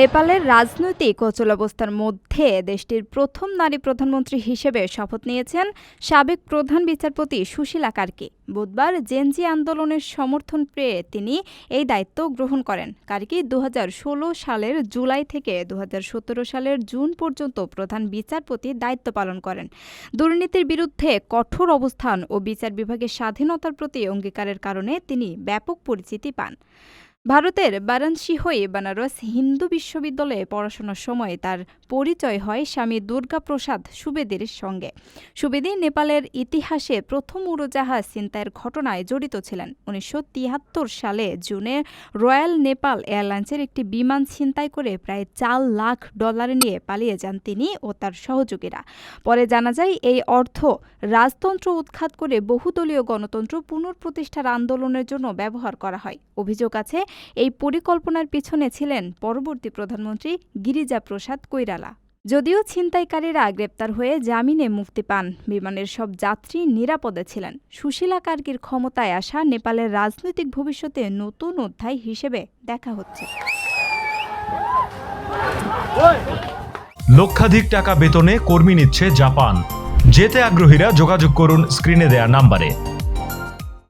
নেপালের রাজনৈতিক অচলাবস্থার মধ্যে দেশটির প্রথম নারী প্রধানমন্ত্রী হিসেবে শপথ নিয়েছেন সাবেক প্রধান বিচারপতি সুশীলা কার্কি। বুধবার জেনজি আন্দোলনের সমর্থন পেয়ে তিনি এই দায়িত্ব গ্রহণ করেন। কার্কি দু হাজার ষোলো সালের জুলাই থেকে দু হাজার সতেরো সালের জুন পর্যন্ত প্রধান বিচারপতি দায়িত্ব পালন করেন। দুর্নীতির বিরুদ্ধে কঠোর অবস্থান ও বিচার বিভাগের স্বাধীনতার প্রতি অঙ্গীকারের কারণে তিনি ব্যাপক পরিচিতি পান। ভারতের বারাণসী হয়ে বেনারস হিন্দু বিশ্ববিদ্যালয়ে পড়াশোনার সময় তার পরিচয় হয় স্বামী দুর্গাপ্রসাদ সুবেদীর সঙ্গে। সুবেদী নেপালের ইতিহাসে প্রথম উড়োজাহাজ ছিনতাইয়ের ঘটনায় জড়িত ছিলেন। উনিশশো তিয়াত্তর সালে জুনে রয়্যাল নেপাল এয়ারলাইন্সের একটি বিমান ছিনতাই করে প্রায় চার লাখ ডলার নিয়ে পালিয়ে যান তিনি ও তার সহযোগীরা। পরে জানা যায়, এই অর্থ রাজতন্ত্র উৎখাত করে বহুদলীয় গণতন্ত্র পুনঃপ্রতিষ্ঠার আন্দোলনের জন্য ব্যবহার করা হয়। অভিযোগ আছে এই পরিকল্পনার পিছনে ছিলেন পরবর্তী প্রধানমন্ত্রী গিরিজা প্রসাদ কৈরালা। যদিও ছিনতাইকারীরা গ্রেপ্তার হয়ে জামিনে মুক্তি পান, বিমানের সব যাত্রী নিরাপদে ছিলেন। সুশীলা কার্কির ক্ষমতায় আসা নেপালের রাজনৈতিক ভবিষ্যতে নতুন অধ্যায় হিসেবে দেখা হচ্ছে। লক্ষাধিক টাকা বেতনে কর্মী নিচ্ছে জাপান। যেতে আগ্রহীরা যোগাযোগ করুন স্ক্রিনে দেয়া নাম্বারে।